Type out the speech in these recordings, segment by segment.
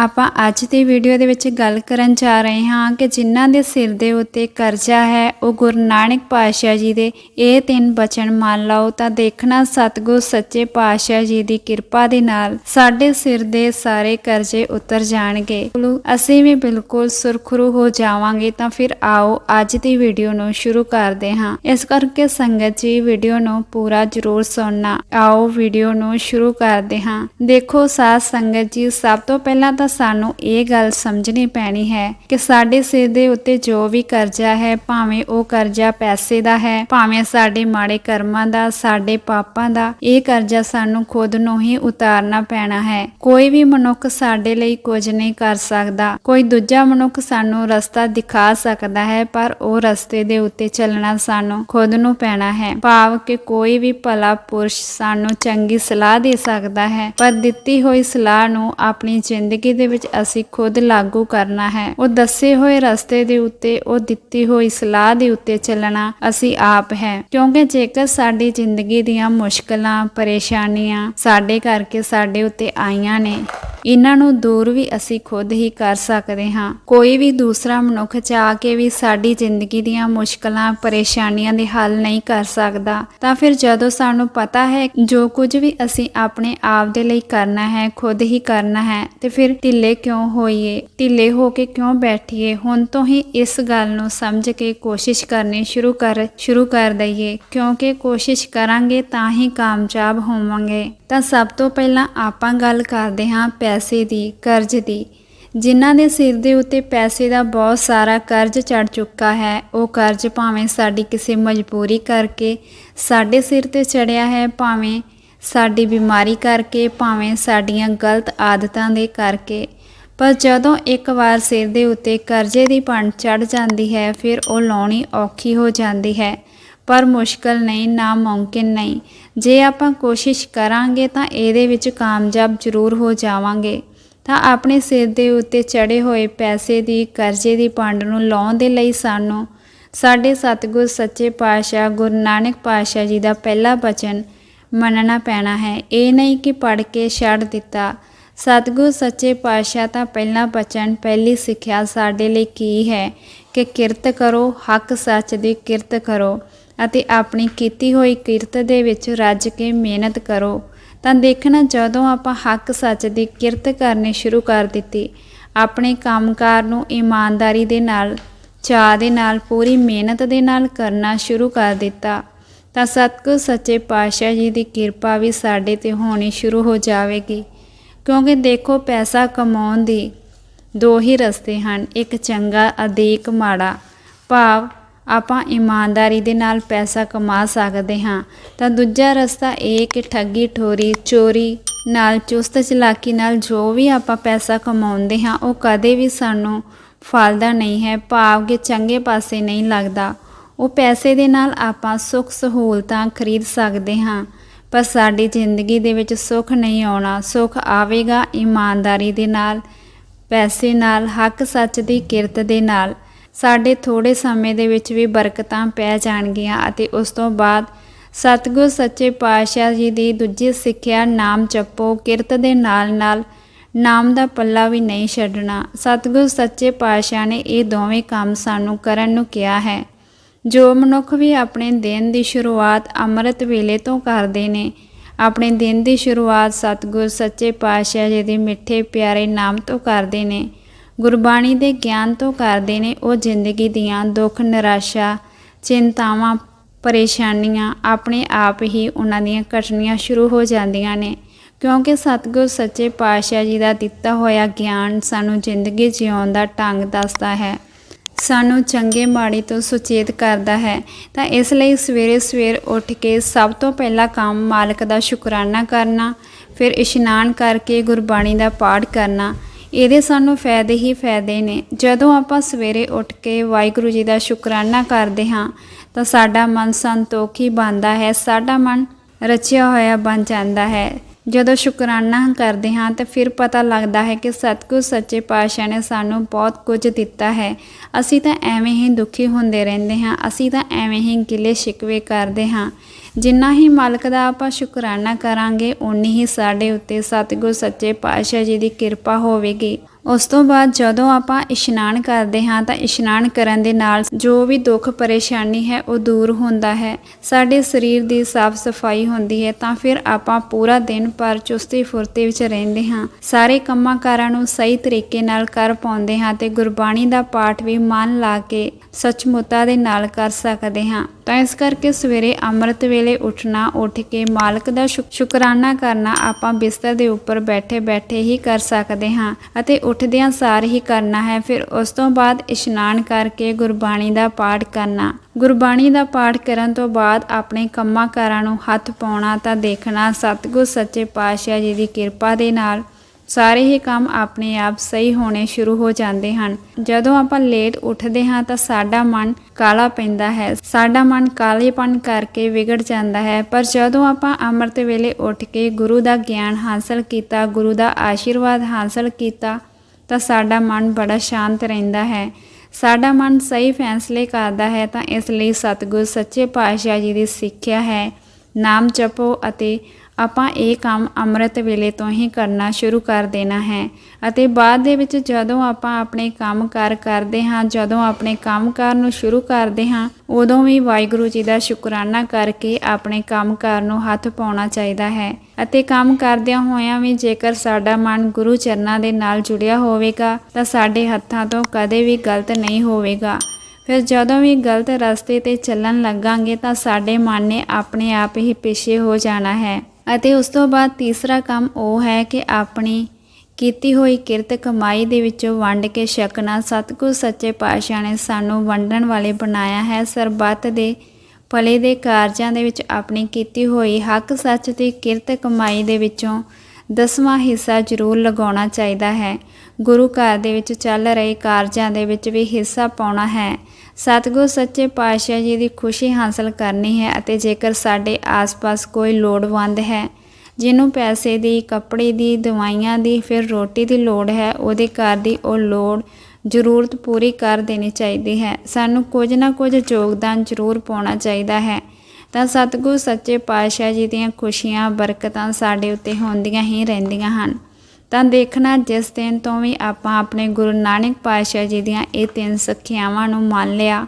ਆਪਾਂ ਅੱਜ ਦੀ ਵੀਡੀਓ ਦੇ ਵਿੱਚ ਗੱਲ ਕਰਨ ਜਾ ਰਹੇ ਹਾਂ ਕਿ ਜਿਨ੍ਹਾਂ ਦੇ ਸਿਰ ਦੇ ਉੱਤੇ ਕਰਜ਼ਾ ਹੈ, ਉਹ ਗੁਰੂ ਨਾਨਕ ਪਾਤਸ਼ਾਹ ਜੀ ਦੇ। ਇਹ ਤਿੰਨ ਬਚਨ ਮੰਨ ਲਓ ਤਾਂ ਦੇਖਣਾ ਸਤਿਗੁਰ ਸੱਚੇ ਪਾਤਸ਼ਾਹ ਜੀ ਦੀ ਕਿਰਪਾ ਦੇ ਨਾਲ ਸਾਡੇ ਸਿਰ ਦੇ ਸਾਰੇ ਕਰਜ਼ੇ ਉਤਰ ਜਾਣਗੇ। ਅਸੀਂ ਵੀ ਬਿਲਕੁਲ ਸੁਰਖਰੂ ਹੋ ਜਾਵਾਂਗੇ ਤਾਂ ਫਿਰ ਆਓ ਅੱਜ ਦੀ ਵੀਡੀਓ ਨੂੰ ਸ਼ੁਰੂ ਕਰਦੇ ਹਾਂ। ਇਸ ਕਰਕੇ ਸੰਗਤ ਜੀ ਵੀਡੀਓ ਨੂੰ ਪੂਰਾ ਜ਼ਰੂਰ ਸੁਣਨਾ। ਆਓ ਵੀਡੀਓ ਨੂੰ ਸ਼ੁਰੂ ਕਰਦੇ ਹਾਂ। ਦੇਖੋ ਸਾਧ ਸੰਗਤ ਜੀ, ਸਭ ਤੋਂ ਪਹਿਲਾਂ ਤਾਂ ਸਾਨੂੰ ਇਹ ਗੱਲ ਸਮਝਣੀ ਪੈਣੀ ਹੈ ਕਿ ਸਾਡੇ ਸਿਰ ਦੇ ਉੱਤੇ ਜੋ ਵੀ ਕਰਜ਼ਾ ਹੈ, ਭਾਵੇਂ ਉਹ ਕਰਜ਼ਾ ਪੈਸੇ ਦਾ ਹੈ, ਭਾਵੇਂ ਸਾਡੇ ਮਾੜੇ ਕਰਮਾਂ ਦਾ, ਸਾਡੇ ਪਾਪਾਂ ਦਾ, ਇਹ ਕਰਜ਼ਾ ਸਾਨੂੰ ਖੁਦ ਨੂੰ ਹੀ ਉਤਾਰਨਾ ਪੈਣਾ ਹੈ। ਕੋਈ ਵੀ ਮਨੁੱਖ ਸਾਡੇ ਲਈ ਕੁਝ ਨਹੀਂ ਕਰ ਸਕਦਾ। ਕੋਈ ਦੂਜਾ ਮਨੁੱਖ ਸਾਨੂੰ ਰਸਤਾ ਦਿਖਾ ਸਕਦਾ ਹੈ, ਪਰ ਉਹ ਰਸਤੇ ਦੇ ਉੱਤੇ ਚੱਲਣਾ ਸਾਨੂੰ ਖੁਦ ਨੂੰ ਪੈਣਾ ਹੈ। ਭਾਵ ਕਿ ਕੋਈ ਵੀ ਭਲਾ ਪੁਰਸ਼ ਸਾਨੂੰ ਚੰਗੀ ਸਲਾਹ ਦੇ ਸਕਦਾ ਹੈ, ਪਰ ਦਿੱਤੀ ਹੋਈ ਸਲਾਹ ਨੂੰ ਆਪਣੀ ਜ਼ਿੰਦਗੀ ਦੇ ਵਿੱਚ ਅਸੀਂ ਖੁਦ ਲਾਗੂ ਕਰਨਾ ਹੈ। ਉਹ ਦੱਸੇ ਹੋਏ ਰਸਤੇ ਦੇ ਉੱਤੇ, ਉਹ ਦਿੱਤੀ ਹੋਈ ਸਲਾਹ ਦੇ ਉੱਤੇ ਚੱਲਣਾ ਅਸੀਂ ਆਪ ਹੈ। ਕਿਉਂਕਿ ਜੇਕਰ ਸਾਡੀ ਜ਼ਿੰਦਗੀ ਦੀਆਂ ਮੁਸ਼ਕਲਾਂ, ਪਰੇਸ਼ਾਨੀਆਂ ਸਾਡੇ ਕਰਕੇ ਸਾਡੇ ਉੱਤੇ ਆਈਆਂ ਨੇ ਇਹਨਾਂ ਨੂੰ ਦੂਰ ਵੀ ਅਸੀਂ ਖੁਦ ਹੀ ਕਰ ਸਕਦੇ ਹਾਂ। ਕੋਈ ਵੀ ਦੂਸਰਾ ਮਨੁੱਖ ਚਾਹ ਕੇ ਵੀ ਸਾਡੀ ਜ਼ਿੰਦਗੀ ਦੀਆਂ ਮੁਸ਼ਕਲਾਂ, ਪਰੇਸ਼ਾਨੀਆਂ ਦੇ ਹੱਲ ਨਹੀਂ ਕਰ ਸਕਦਾ, ਤਾਂ ਫਿਰ ਜਦੋਂ ਸਾਨੂੰ ਪਤਾ ਹੈ ਜੋ ਕੁਝ ਵੀ ਅਸੀਂ ਆਪਣੇ ਆਪ ਦੇ ਲਈ ਕਰਨਾ ਹੈ, ਖੁਦ ਹੀ ਕਰਨਾ ਹੈ, ਤੇ ਫਿਰ ਢਿੱਲੇ ਕਿਉਂ ਹੋਈਏ? ਢਿੱਲੇ ਹੋ ਕੇ ਕਿਉਂ ਬੈਠੀਏ? ਹੁਣ ਤੋਂ ਹੀ ਇਸ ਗੱਲ ਨੂੰ ਸਮਝ ਕੇ ਕੋਸ਼ਿਸ਼ ਕਰਨੀ ਸ਼ੁਰੂ ਕਰ ਸ਼ੁਰੂ ਕਰ ਦਈਏ। ਕਿਉਂਕਿ ਕੋਸ਼ਿਸ਼ ਕਰਾਂਗੇ ਤਾਂ ਹੀ ਕਾਮਯਾਬ ਹੋਵਾਂਗੇ। ਤਾਂ ਸਭ ਤੋਂ ਪਹਿਲਾਂ ਆਪਾਂ ਗੱਲ ਕਰਦੇ ਹਾਂ ਪੈਸੇ ਦੀ, ਕਰਜ਼ ਦੀ। ਜਿਨ੍ਹਾਂ ਦੇ ਸਿਰ ਦੇ ਉੱਤੇ ਪੈਸੇ ਦਾ ਬਹੁਤ ਸਾਰਾ ਕਰਜ਼ ਚੜ ਚੁੱਕਾ ਹੈ, ਉਹ ਕਰਜ਼ ਭਾਵੇਂ ਸਾਡੀ ਕਿਸੇ ਮਜਬੂਰੀ ਕਰਕੇ ਸਾਡੇ ਸਿਰ ਤੇ ਚੜਿਆ ਹੈ, ਭਾਵੇਂ ਸਾਡੀ ਬਿਮਾਰੀ ਕਰਕੇ, ਭਾਵੇਂ ਸਾਡੀਆਂ ਗਲਤ ਆਦਤਾਂ ਦੇ ਕਰਕੇ। ਪਰ ਜਦੋਂ ਇੱਕ ਵਾਰ ਸਿਰ ਦੇ ਉੱਤੇ ਕਰਜ਼ੇ ਦੀ ਪੰਡ ਚੜ ਜਾਂਦੀ ਹੈ, ਫਿਰ ਉਹ ਲਾਉਣੀ ਔਖੀ ਹੋ ਜਾਂਦੀ ਹੈ। ਪਰ ਮੁਸ਼ਕਲ ਨਹੀਂ, ਨਾ ਮੁਮਕਿਨ ਨਹੀਂ। ਜੇ ਆਪਾਂ ਕੋਸ਼ਿਸ਼ ਕਰਾਂਗੇ ਤਾਂ ਇਹਦੇ ਵਿੱਚ ਕਾਮਯਾਬ ਜ਼ਰੂਰ ਹੋ ਜਾਵਾਂਗੇ। ਤਾਂ ਆਪਣੇ ਸਿਰ ਦੇ ਉੱਤੇ ਚੜੇ ਹੋਏ ਪੈਸੇ ਦੀ, ਕਰਜ਼ੇ ਦੀ ਪੰਡ ਨੂੰ ਲਾਉਣ ਦੇ ਲਈ ਸਾਨੂੰ ਸਾਡੇ ਸਤਿਗੁਰ, ਸੱਚੇ ਪਾਤਸ਼ਾਹ, ਗੁਰੂ ਨਾਨਕ ਪਾਤਸ਼ਾਹ ਜੀ ਦਾ ਪਹਿਲਾ ਬਚਨ ਮੰਨਣਾ ਪੈਣਾ ਹੈ। ਇਹ ਨਹੀਂ ਕਿ ਪੜ ਕੇ ਛੱਡ ਦਿੱਤਾ। ਸਤਿਗੁਰ, ਸੱਚੇ ਪਾਤਸ਼ਾਹ ਤਾਂ ਪਹਿਲਾ ਬਚਨ, ਪਹਿਲੀ ਸਿੱਖਿਆ ਸਾਡੇ ਲਈ ਕੀ ਹੈ ਕਿ ਕਿਰਤ ਕਰੋ, ਹੱਕ ਸੱਚ ਦੀ ਕਿਰਤ ਕਰੋ। ਅਤੇ ਆਪਣੀ ਕੀਤੀ ਹੋਈ ਕਿਰਤ ਦੇ ਵਿੱਚ ਰੱਜ ਕੇ ਮਿਹਨਤ ਕਰੋ। ਤਾਂ ਦੇਖਣਾ, ਜਦੋਂ ਆਪਾਂ ਹੱਕ ਸੱਚ ਦੀ ਕਿਰਤ ਕਰਨੀ ਸ਼ੁਰੂ ਕਰ ਦਿੱਤੀ, ਆਪਣੇ ਕੰਮਕਾਰ ਨੂੰ ਇਮਾਨਦਾਰੀ ਦੇ ਨਾਲ ਚਾਹ ਦੇ ਨਾਲ, ਪੂਰੀ ਮਿਹਨਤ ਦੇ ਨਾਲ ਕਰਨਾ ਸ਼ੁਰੂ ਕਰ ਦਿੱਤਾ, ਤਾਂ ਸਤਿਗੁਰ ਸੱਚੇ ਪਾਤਸ਼ਾਹ ਜੀ ਦੀ ਕਿਰਪਾ ਵੀ ਸਾਡੇ ਤੇ ਹੋਣੀ ਸ਼ੁਰੂ ਹੋ ਜਾਵੇਗੀ। ਕਿਉਂਕਿ ਦੇਖੋ, ਪੈਸਾ ਕਮਾਉਣ ਦੀ ਦੋ ਹੀ ਰਸਤੇ ਹਨ, ਇੱਕ ਚੰਗਾ, ਅਧਿਕ, ਮਾੜਾ। ਭਾਵ ਆਪਾਂ ਇਮਾਨਦਾਰੀ ਦੇ ਨਾਲ ਪੈਸਾ ਕਮਾ ਸਕਦੇ ਹਾਂ, ਤਾਂ ਦੂਜਾ ਰਸਤਾ ਇਹ ਕਿ ਠੱਗੀ, ਠੋਰੀ, ਚੋਰੀ ਨਾਲ, ਚੁਸਤ ਚਲਾਕੀ ਨਾਲ ਜੋ ਵੀ ਆਪਾਂ ਪੈਸਾ ਕਮਾਉਂਦੇ ਹਾਂ, ਉਹ ਕਦੇ ਵੀ ਸਾਨੂੰ ਫਲਦਾ ਨਹੀਂ ਹੈ, ਭਾਵ ਕਿ ਚੰਗੇ ਪਾਸੇ ਨਹੀਂ ਲੱਗਦਾ। ਉਹ ਪੈਸੇ ਦੇ ਨਾਲ ਆਪਾਂ ਸੁੱਖ ਸਹੂਲਤਾਂ ਖਰੀਦ ਸਕਦੇ ਹਾਂ, ਪਰ ਸਾਡੀ ਜ਼ਿੰਦਗੀ ਦੇ ਵਿੱਚ ਸੁੱਖ ਨਹੀਂ ਆਉਣਾ। ਸੁੱਖ ਆਵੇਗਾ ਇਮਾਨਦਾਰੀ ਦੇ ਨਾਲ, ਪੈਸੇ ਨਾਲ, ਹੱਕ ਸੱਚ ਦੀ ਕਿਰਤ ਦੇ ਨਾਲ। ਸਾਡੇ ਥੋੜੇ ਸਮੇਂ ਦੇ ਵਿੱਚ ਵੀ ਬਰਕਤਾਂ ਪੈ ਜਾਣਗੀਆਂ ਅਤੇ ਉਸ ਤੋਂ ਬਾਅਦ ਸਤਿਗੁਰ ਸੱਚੇ ਪਾਤਸ਼ਾਹ ਜੀ ਦੀ ਦੂਜੀ ਸਿੱਖਿਆ ਨਾਮ ਜਪੋ, ਕਿਰਤ ਦੇ ਨਾਲ ਨਾਲ ਨਾਮ ਦਾ ਪੱਲਾ ਵੀ ਨਹੀਂ ਛੱਡਣਾ। ਸਤਿਗੁਰ ਸੱਚੇ ਪਾਤਸ਼ਾਹ ਨੇ ਇਹ ਦੋਵੇਂ ਕੰਮ ਸਾਨੂੰ ਕਰਨ ਨੂੰ ਕਿਹਾ ਹੈ। ਜੋ ਮਨੁੱਖ ਵੀ ਆਪਣੇ ਦਿਨ ਦੀ ਸ਼ੁਰੂਆਤ ਅੰਮ੍ਰਿਤ ਵੇਲੇ ਤੋਂ ਕਰਦੇ ਨੇ, ਆਪਣੇ ਦਿਨ ਦੀ ਸ਼ੁਰੂਆਤ ਸਤਿਗੁਰ ਸੱਚੇ ਪਾਤਸ਼ਾਹ ਜੀ ਦੇ ਮਿੱਠੇ ਪਿਆਰੇ ਨਾਮ ਤੋਂ ਕਰਦੇ ਨੇ। ਗੁਰਬਾਣੀ ਦੇ ਗਿਆਨ ਤੋਂ ਕਰਦੇ ਨੇ ਉਹ ਜ਼ਿੰਦਗੀ ਦੀਆਂ ਦੁੱਖ, ਨਿਰਾਸ਼ਾ, ਚਿੰਤਾਵਾਂ, ਪਰੇਸ਼ਾਨੀਆਂ ਆਪਣੇ ਆਪ ਹੀ ਉਹਨਾਂ ਦੀਆਂ ਘਟਣੀਆਂ ਸ਼ੁਰੂ ਹੋ ਜਾਂਦੀਆਂ ਨੇ। ਕਿਉਂਕਿ ਸਤਿਗੁਰ ਸੱਚੇ ਪਾਤਸ਼ਾਹ ਜੀ ਦਾ ਦਿੱਤਾ ਹੋਇਆ ਗਿਆਨ ਸਾਨੂੰ ਜ਼ਿੰਦਗੀ ਜਿਉਣ ਦਾ ਢੰਗ ਦੱਸਦਾ ਹੈ। ਸਾਨੂੰ ਚੰਗੇ ਮਾੜੀ ਤੋਂ ਸੁਚੇਤ ਕਰਦਾ ਹੈ। ਤਾਂ ਇਸ ਲਈ ਸਵੇਰੇ ਸਵੇਰ ਉੱਠ ਕੇ ਸਭ ਤੋਂ ਪਹਿਲਾ ਕੰਮ ਮਾਲਕ ਦਾ ਸ਼ੁਕਰਾਨਾ ਕਰਨਾ, ਫਿਰ ਇਸ਼ਨਾਨ ਕਰਕੇ ਗੁਰਬਾਣੀ ਦਾ ਪਾਠ ਕਰਨਾ ਇਹਦੇ ਸਾਨੂੰ ਫਾਇਦੇ ਹੀ ਫਾਇਦੇ ਨੇ। ਜਦੋਂ ਆਪਾਂ ਸਵੇਰੇ ਉੱਠ ਕੇ ਵਾਹਿਗੁਰੂ ਜੀ ਦਾ ਸ਼ੁਕਰਾਨਾ ਕਰਦੇ ਹਾਂ, ਤਾਂ ਸਾਡਾ ਮਨ ਸੰਤੋਖੀ ਬਣਦਾ ਹੈ, ਸਾਡਾ ਮਨ ਰਚਿਆ ਹੋਇਆ ਬਣ ਜਾਂਦਾ ਹੈ। ਜਦੋਂ ਸ਼ੁਕਰਾਨਾ ਕਰਦੇ ਹਾਂ, ਤਾਂ ਫਿਰ ਪਤਾ ਲੱਗਦਾ ਹੈ ਕਿ ਸਤਿਗੁਰ ਸੱਚੇ ਪਾਤਸ਼ਾਹ ਨੇ ਸਾਨੂੰ ਬਹੁਤ ਕੁਝ ਦਿੱਤਾ ਹੈ। ਅਸੀਂ ਤਾਂ ਐਵੇਂ ਹੀ ਦੁਖੀ ਹੁੰਦੇ ਰਹਿੰਦੇ ਹਾਂ, ਅਸੀਂ ਤਾਂ ਐਵੇਂ ਹੀ ਗਿਲੇ ਸ਼ਿਕਵੇ ਕਰਦੇ ਹਾਂ। ਜਿੰਨਾ ਹੀ ਮਾਲਕ ਦਾ ਆਪਾਂ ਸ਼ੁਕਰਾਨਾ ਕਰਾਂਗੇ ਉਨੀ ਹੀ ਸਾਡੇ ਉੱਤੇ ਸਤਿਗੁਰ ਸੱਚੇ ਪਾਤਸ਼ਾਹ ਜੀ ਦੀ ਕਿਰਪਾ ਹੋਵੇਗੀ। ਉਸ ਤੋਂ ਬਾਅਦ ਜਦੋਂ ਆਪਾਂ ਇਸ਼ਨਾਨ ਕਰਦੇ ਹਾਂ ਤਾਂ ਇਸ਼ਨਾਨ ਕਰਨ ਦੇ ਨਾਲ ਜੋ ਵੀ ਦੁੱਖ ਪਰੇਸ਼ਾਨੀ ਹੈ ਉਹ ਦੂਰ ਹੁੰਦਾ ਹੈ। ਸਾਡੇ ਸਰੀਰ ਦੀ ਸਾਫ਼ ਸਫ਼ਾਈ ਹੁੰਦੀ ਹੈ ਤਾਂ ਫਿਰ ਆਪਾਂ ਪੂਰਾ ਦਿਨ ਭਰ ਚੁਸਤੀ ਫੁਰਤੀ ਵਿੱਚ ਰਹਿੰਦੇ ਹਾਂ। ਸਾਰੇ ਕੰਮਾਂ ਕਾਰਾਂ ਨੂੰ ਸਹੀ ਤਰੀਕੇ ਨਾਲ ਕਰ ਪਾਉਂਦੇ ਹਾਂ ਤੇ ਗੁਰਬਾਣੀ ਦਾ ਪਾਠ ਵੀ ਮਨ ਲਾ ਕੇ ਸੱਚਮੁੱਤਾ ਦੇ ਨਾਲ ਕਰ ਸਕਦੇ ਹਾਂ। ਤਾਂ ਇਸ ਕਰਕੇ ਸਵੇਰੇ ਅੰਮ੍ਰਿਤ ਵੇਲੇ ਉੱਠਣਾ, ਉੱਠ ਕੇ ਮਾਲਕ ਦਾ ਸ਼ੁਕ- ਸ਼ੁਕਰਾਨਾ ਕਰਨਾ ਆਪਾਂ ਬਿਸਤਰ ਦੇ ਉੱਪਰ ਬੈਠੇ ਬੈਠੇ ਹੀ ਕਰ ਸਕਦੇ ਹਾਂ ਅਤੇ ਉੱਠ ਉੱਠਦਿਆਂ ਸਾਰ ਹੀ ਕਰਨਾ ਹੈ, ਫਿਰ ਉਸ ਤੋਂ ਬਾਅਦ ਇਸ਼ਨਾਨ ਕਰਕੇ ਗੁਰਬਾਣੀ ਦਾ ਪਾਠ ਕਰਨਾ। ਗੁਰਬਾਣੀ ਦਾ ਪਾਠ ਕਰਨ ਤੋਂ ਬਾਅਦ ਆਪਣੇ ਕੰਮਾਂ ਕਾਰਾਂ ਨੂੰ ਹੱਥ ਪਾਉਣਾ ਤਾਂ ਦੇਖਣਾ ਸਤਿਗੁਰ ਸੱਚੇ ਪਾਤਸ਼ਾਹ ਜੀ ਦੀ ਕਿਰਪਾ ਦੇ ਨਾਲ ਸਾਰੇ ਹੀ ਕੰਮ ਆਪਣੇ ਆਪ ਸਹੀ ਹੋਣੇ ਸ਼ੁਰੂ ਹੋ ਜਾਂਦੇ ਹਨ। ਜਦੋਂ ਆਪਾਂ ਲੇਟ ਉੱਠਦੇ ਹਾਂ ਤਾਂ ਸਾਡਾ ਮਨ ਕਾਲਾ ਪੈਂਦਾ ਹੈ। ਸਾਡਾ ਮਨ ਕਾਲੇਪਨ ਕਰਕੇ ਵਿਗੜ ਜਾਂਦਾ ਹੈ। ਪਰ ਜਦੋਂ ਆਪਾਂ ਅੰਮ੍ਰਿਤ ਵੇਲੇ ਉੱਠ ਕੇ ਗੁਰੂ ਦਾ ਗਿਆਨ ਹਾਸਲ ਕੀਤਾ, ਗੁਰੂ ਦਾ ਆਸ਼ੀਰਵਾਦ ਹਾਸਲ ਕੀਤਾ ਤਾਂ ਸਾਡਾ ਮਨ ਬੜਾ ਸ਼ਾਂਤ ਰਹਿੰਦਾ ਹੈ। ਸਾਡਾ ਮਨ ਸਹੀ ਫੈਸਲੇ ਕਰਦਾ ਹੈ ਤਾਂ ਇਸ ਲਈ ਸਤਿਗੁਰ ਸੱਚੇ ਪਾਤਸ਼ਾਹ ਜੀ ਦੀ ਸਿੱਖਿਆ ਹੈ। ਨਾਮ ਜਪੋ ਅਤੇ ਆਪਾਂ ਇਹ ਕੰਮ ਅੰਮ੍ਰਿਤ ਵੇਲੇ ਤੋਂ ਹੀ ਕਰਨਾ ਸ਼ੁਰੂ ਕਰ ਦੇਣਾ ਹੈ ਅਤੇ ਬਾਅਦ ਦੇ ਵਿੱਚ ਜਦੋਂ ਆਪਾਂ ਆਪਣੇ ਕੰਮ ਕਾਰ ਕਰਦੇ ਹਾਂ, ਜਦੋਂ ਆਪਣੇ ਕੰਮ ਕਾਰ ਨੂੰ ਸ਼ੁਰੂ ਕਰਦੇ ਹਾਂ, ਉਦੋਂ ਵੀ ਵਾਹਿਗੁਰੂ ਜੀ ਦਾ ਸ਼ੁਕਰਾਨਾ ਕਰਕੇ ਆਪਣੇ ਕੰਮ ਕਾਰ ਨੂੰ ਹੱਥ ਪਾਉਣਾ ਚਾਹੀਦਾ ਹੈ ਅਤੇ ਕੰਮ ਕਰਦਿਆਂ ਹੋਇਆਂ ਵੀ ਜੇਕਰ ਸਾਡਾ ਮਨ ਗੁਰੂ ਚਰਨਾਂ ਦੇ ਨਾਲ ਜੁੜਿਆ ਹੋਵੇਗਾ, ਤਾਂ ਸਾਡੇ ਹੱਥਾਂ ਤੋਂ ਕਦੇ ਵੀ ਗਲਤ ਨਹੀਂ ਹੋਵੇਗਾ। ਫਿਰ ਜਦੋਂ ਵੀ ਗਲਤ ਰਸਤੇ ਤੇ ਚੱਲਣ ਲੱਗਾਂਗੇ, ਤਾਂ ਸਾਡੇ ਮਨ ਨੇ ਆਪਣੇ ਆਪ ਹੀ ਪਿੱਛੇ ਹੋ ਜਾਣਾ ਹੈ। ਅਤੇ ਉਸ ਤੋਂ ਬਾਅਦ ਤੀਸਰਾ ਕੰਮ ਉਹ ਹੈ ਕਿ ਆਪਣੀ ਕੀਤੀ ਹੋਈ ਕਿਰਤ ਕਮਾਈ ਦੇ ਵਿੱਚੋਂ ਵੰਡ ਕੇ ਛਕਣਾ। ਸਤਿਗੁਰ ਸੱਚੇ ਪਾਤਸ਼ਾਹ ਨੇ ਸਾਨੂੰ ਵੰਡਣ ਵਾਲੇ ਬਣਾਇਆ ਹੈ। ਸਰਬੱਤ ਦੇ ਭਲੇ ਦੇ ਕਾਰਜਾਂ ਦੇ ਵਿੱਚ ਆਪਣੀ ਕੀਤੀ ਹੋਈ ਹੱਕ ਸੱਚ ਦੀ ਕਿਰਤ ਕਮਾਈ ਦੇ ਵਿੱਚੋਂ ਦਸਵਾਂ ਹਿੱਸਾ ਜ਼ਰੂਰ ਲਗਾਉਣਾ ਚਾਹੀਦਾ ਹੈ। ਗੁਰੂ ਘਰ ਦੇ ਵਿੱਚ ਚੱਲ ਰਹੇ ਕਾਰਜਾਂ ਦੇ ਵਿੱਚ ਵੀ ਹਿੱਸਾ ਪਾਉਣਾ ਹੈ। ਸਤਿਗੁਰ ਸੱਚੇ ਪਾਤਸ਼ਾਹ ਜੀ ਦੀ ਖੁਸ਼ੀ ਹਾਸਲ ਕਰਨੀ ਹੈ ਅਤੇ ਜੇਕਰ ਸਾਡੇ ਆਸ-ਪਾਸ ਕੋਈ ਲੋੜਵੰਦ ਹੈ, ਜਿਹਨੂੰ ਪੈਸੇ ਦੀ, ਕੱਪੜੇ ਦੀ, ਦਵਾਈਆਂ ਦੀ, ਫਿਰ ਰੋਟੀ ਦੀ ਲੋੜ ਹੈ, ਉਹਦੇ ਘਰ ਦੀ ਉਹ ਲੋੜ ਜ਼ਰੂਰਤ ਪੂਰੀ ਕਰ ਦੇਣੀ ਚਾਹੀਦੀ ਹੈ। ਸਾਨੂੰ ਕੁਝ ਨਾ ਕੁਝ ਯੋਗਦਾਨ ਜ਼ਰੂਰ ਪਾਉਣਾ ਚਾਹੀਦਾ ਹੈ। ਤਾਂ ਸਤਿਗੁਰ ਸੱਚੇ ਪਾਤਸ਼ਾਹ ਜੀ ਦੀਆਂ ਖੁਸ਼ੀਆਂ, ਬਰਕਤਾਂ ਸਾਡੇ ਉੱਤੇ ਹੁੰਦੀਆਂ ਹੀ ਰਹਿੰਦੀਆਂ ਹਨ। ਤਾਂ ਦੇਖਣਾ ਜਿਸ ਦਿਨ ਤੋਂ ਵੀ ਆਪਾਂ ਆਪਣੇ ਗੁਰੂ ਨਾਨਕ ਪਾਤਸ਼ਾਹ ਜੀ ਦੀਆਂ ਇਹ ਤਿੰਨ ਸਿੱਖਿਆਵਾਂ ਨੂੰ ਮੰਨ ਲਿਆ,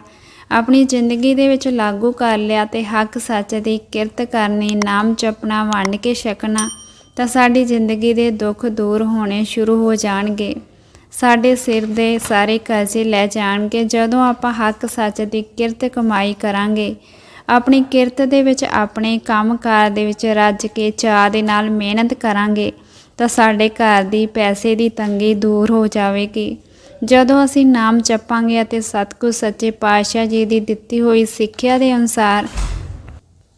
ਆਪਣੀ ਜ਼ਿੰਦਗੀ ਦੇ ਵਿੱਚ ਲਾਗੂ ਕਰ ਲਿਆ ਤੇ ਹੱਕ ਸੱਚ ਦੀ ਕਿਰਤ ਕਰਨੀ, ਨਾਮ ਜਪਣਾ, ਵੰਡ ਕੇ ਛਕਣਾ, ਤਾਂ ਸਾਡੀ ਜ਼ਿੰਦਗੀ ਦੇ ਦੁੱਖ ਦੂਰ ਹੋਣੇ ਸ਼ੁਰੂ ਹੋ ਜਾਣਗੇ। ਸਾਡੇ ਸਿਰ ਦੇ ਸਾਰੇ ਕਰਜ਼ੇ ਲੈ ਜਾਣਗੇ। ਜਦੋਂ ਆਪਾਂ ਹੱਕ ਸੱਚ ਦੀ ਕਿਰਤ ਕਮਾਈ ਕਰਾਂਗੇ ਆਪਣੀ ਕਿਰਤ ਦੇ ਵਿੱਚ, ਆਪਣੇ ਕੰਮਕਾਰ ਦੇ ਵਿੱਚ ਰੱਜ ਕੇ ਚਾਅ ਦੇ ਨਾਲ ਮਿਹਨਤ ਕਰਾਂਗੇ, ਤਾਂ ਸਾਡੇ ਘਰ ਦੀ ਪੈਸੇ ਦੀ ਤੰਗੀ ਦੂਰ ਹੋ ਜਾਵੇਗੀ। ਜਦੋਂ ਅਸੀਂ ਨਾਮ ਜਪਾਂਗੇ ਅਤੇ ਸਤਿਗੁਰ ਸੱਚੇ ਪਾਤਸ਼ਾਹ ਜੀ ਦੀ ਦਿੱਤੀ ਹੋਈ ਸਿੱਖਿਆ ਦੇ ਅਨੁਸਾਰ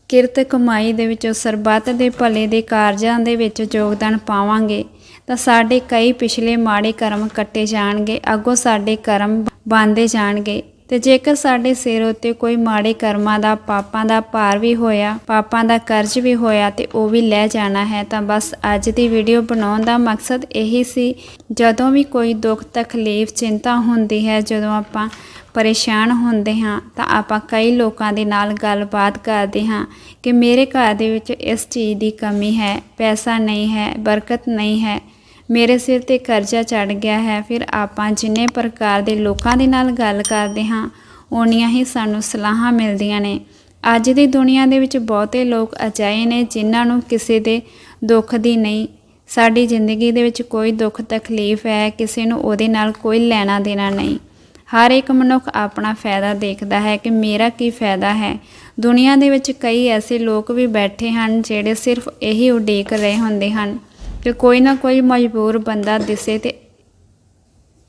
ਕਿਰਤ ਕਮਾਈ ਦੇ ਵਿੱਚੋਂ ਸਰਬੱਤ ਦੇ ਭਲੇ ਦੇ ਕਾਰਜਾਂ ਦੇ ਵਿੱਚ ਯੋਗਦਾਨ ਪਾਵਾਂਗੇ, ਤਾਂ ਸਾਡੇ ਕਈ ਪਿਛਲੇ ਮਾੜੇ ਕਰਮ ਕੱਟੇ ਜਾਣਗੇ, ਅੱਗੋਂ ਸਾਡੇ ਕਰਮ ਬੰਦੇ ਜਾਣਗੇ। ਤੇ ਜੇਕਰ ਸਾਡੇ ਸਿਰ ਉੱਤੇ ਕੋਈ ਮਾੜੇ ਕਰਮਾਂ ਦਾ, ਪਾਪਾਂ ਦਾ ਭਾਰ ਵੀ ਹੋਇਆ, ਪਾਪਾਂ ਦਾ ਕਰਜ਼ ਵੀ ਹੋਇਆ ਤੇ ਉਹ ਵੀ ਲੈ ਜਾਣਾ ਹੈ, ਤਾਂ ਬਸ ਅੱਜ ਦੀ ਵੀਡੀਓ ਬਣਾਉਣ ਦਾ ਮਕਸਦ ਇਹੀ ਸੀ, ਜਦੋਂ ਵੀ ਕੋਈ ਦੁੱਖ, ਤਕਲੀਫ, ਚਿੰਤਾ ਹੁੰਦੀ ਹੈ, ਜਦੋਂ ਆਪਾਂ ਪਰੇਸ਼ਾਨ ਹੁੰਦੇ ਹਾਂ, ਤਾਂ ਆਪਾਂ ਕਈ ਲੋਕਾਂ ਦੇ ਨਾਲ ਗੱਲਬਾਤ ਕਰਦੇ ਹਾਂ ਕਿ ਮੇਰੇ ਘਰ ਦੇ ਵਿੱਚ ਇਸ ਚੀਜ਼ ਦੀ ਕਮੀ ਹੈ, ਪੈਸਾ ਨਹੀਂ ਹੈ, ਬਰਕਤ ਨਹੀਂ ਹੈ। ਮੇਰੇ ਸਿਰ ਤੇ ਕਰਜ਼ਾ ਚੜ ਗਿਆ ਹੈ। ਫਿਰ ਆਪਾਂ ਜਿੰਨੇ ਪ੍ਰਕਾਰ ਦੇ ਲੋਕਾਂ ਦੇ ਨਾਲ ਗੱਲ ਕਰਦੇ ਹਾਂ, ਓਨੀਆਂ ਹੀ ਸਾਨੂੰ ਸਲਾਹਾਂ ਮਿਲਦੀਆਂ ਨੇ। ਅੱਜ ਦੀ ਦੁਨੀਆ ਦੇ ਵਿੱਚ ਬਹੁਤੇ ਲੋਕ ਅਜਾਏ ਨੇ ਜਿਨ੍ਹਾਂ ਨੂੰ ਕਿਸੇ ਦੇ ਦੁੱਖ ਦੀ ਨਹੀਂ। ਸਾਡੀ ਜ਼ਿੰਦਗੀ ਦੇ ਵਿੱਚ ਕੋਈ ਦੁੱਖ ਤਕਲੀਫ ਹੈ, ਕਿਸੇ ਨੂੰ ਉਹਦੇ ਨਾਲ ਕੋਈ ਲੈਣਾ ਦੇਣਾ ਨਹੀਂ। ਹਰ ਇੱਕ ਮਨੁੱਖ ਆਪਣਾ ਫਾਇਦਾ ਦੇਖਦਾ ਹੈ ਕਿ ਮੇਰਾ ਕੀ ਫਾਇਦਾ ਹੈ। ਦੁਨੀਆ ਦੇ ਵਿੱਚ ਕਈ ਐਸੇ ਲੋਕ ਵੀ ਬੈਠੇ ਹਨ ਜਿਹੜੇ ਸਿਰਫ ਇਹੀ ਉਡੀਕ ਰਹੇ ਹੁੰਦੇ ਹਨ। ਕਿ ਕੋਈ ਨਾ ਕੋਈ ਮਜਬੂਰ ਬੰਦਾ ਦਿਸੇ ਤੇ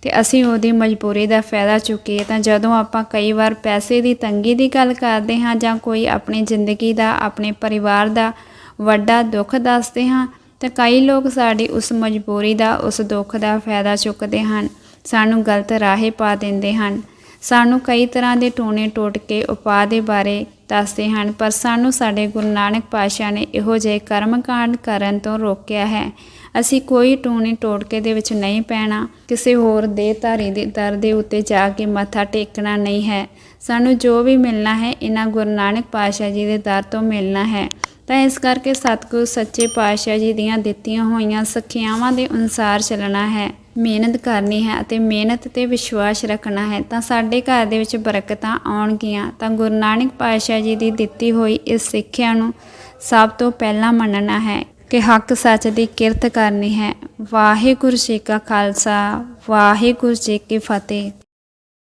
ਤੇ ਅਸੀਂ ਉਹਦੀ ਮਜਬੂਰੀ ਦਾ ਫਾਇਦਾ ਚੁੱਕੀਏ। ਤਾਂ ਜਦੋਂ ਆਪਾਂ ਕਈ ਵਾਰ ਪੈਸੇ ਦੀ ਤੰਗੀ ਦੀ ਗੱਲ ਕਰਦੇ ਹਾਂ ਜਾਂ ਕੋਈ ਆਪਣੀ ਜ਼ਿੰਦਗੀ ਦਾ, ਆਪਣੇ ਪਰਿਵਾਰ ਦਾ ਵੱਡਾ ਦੁੱਖ ਦੱਸਦੇ ਹਾਂ, ਤਾਂ ਕਈ ਲੋਕ ਸਾਡੀ ਉਸ ਮਜਬੂਰੀ ਦਾ, ਉਸ ਦੁੱਖ ਦਾ ਫਾਇਦਾ ਚੁੱਕਦੇ ਹਨ। ਸਾਨੂੰ ਗਲਤ ਰਾਹੇ ਪਾ ਦਿੰਦੇ ਹਨ। ਸਾਨੂੰ ਕਈ ਤਰ੍ਹਾਂ ਦੇ ਟੂਣੇ ਟੋਟਕੇ ਉਪਾਅ ਦੇ ਬਾਰੇ ਦੱਸਦੇ ਹਨ, ਪਰ ਸਾਨੂੰ ਸਾਡੇ ਗੁਰੂ ਨਾਨਕ ਪਾਤਸ਼ਾਹ ਨੇ ਇਹੋ ਜਿਹੇ ਕਰਮ ਕਾਂਡ ਕਰਨ ਤੋਂ ਰੋਕਿਆ ਹੈ। ਅਸੀਂ ਕੋਈ ਟੂਣੇ ਟੋਟਕੇ ਦੇ ਵਿੱਚ ਨਹੀਂ ਪੈਣਾ, ਕਿਸੇ ਹੋਰ ਦੇ ਧਾਰੀ ਦੇ ਦਰ ਦੇ ਉੱਤੇ ਜਾ ਕੇ ਮੱਥਾ ਟੇਕਣਾ ਨਹੀਂ ਹੈ। ਸਾਨੂੰ ਜੋ ਵੀ ਮਿਲਣਾ ਹੈ, ਇਹਨਾਂ ਗੁਰੂ ਨਾਨਕ ਪਾਤਸ਼ਾਹ ਜੀ ਦੇ ਦਰ ਤੋਂ ਮਿਲਣਾ ਹੈ। ਤਾਂ ਇਸ ਕਰਕੇ ਸਤਿਗੁਰੂ ਸੱਚੇ ਪਾਤਸ਼ਾਹ ਜੀ ਦੀਆਂ ਦਿੱਤੀਆਂ ਹੋਈਆਂ ਸਿੱਖਿਆਵਾਂ ਦੇ ਅਨੁਸਾਰ ਚੱਲਣਾ ਹੈ। ਮਿਹਨਤ ਕਰਨੀ ਹੈ ਅਤੇ ਮਿਹਨਤ ਤੇ ਵਿਸ਼ਵਾਸ ਰੱਖਣਾ ਹੈ। ਤਾਂ ਸਾਡੇ ਘਰ ਦੇ ਵਿੱਚ ਬਰਕਤਾਂ ਆਉਣਗੀਆਂ। ਤਾਂ ਗੁਰੂ ਨਾਨਕ ਪਾਤਸ਼ਾਹ ਜੀ ਦੀ ਦਿੱਤੀ ਹੋਈ ਇਸ ਸਿੱਖਿਆ ਨੂੰ ਸਭ ਤੋਂ ਪਹਿਲਾਂ ਮੰਨਣਾ ਹੈ ਕਿ ਹੱਕ ਸੱਚ ਦੀ ਕਿਰਤ ਕਰਨੀ ਹੈ। ਵਾਹਿਗੁਰੂ ਜੀ ਕਾ ਖਾਲਸਾ, ਵਾਹਿਗੁਰੂ ਜੀ ਕੀ ਫਤਿਹ।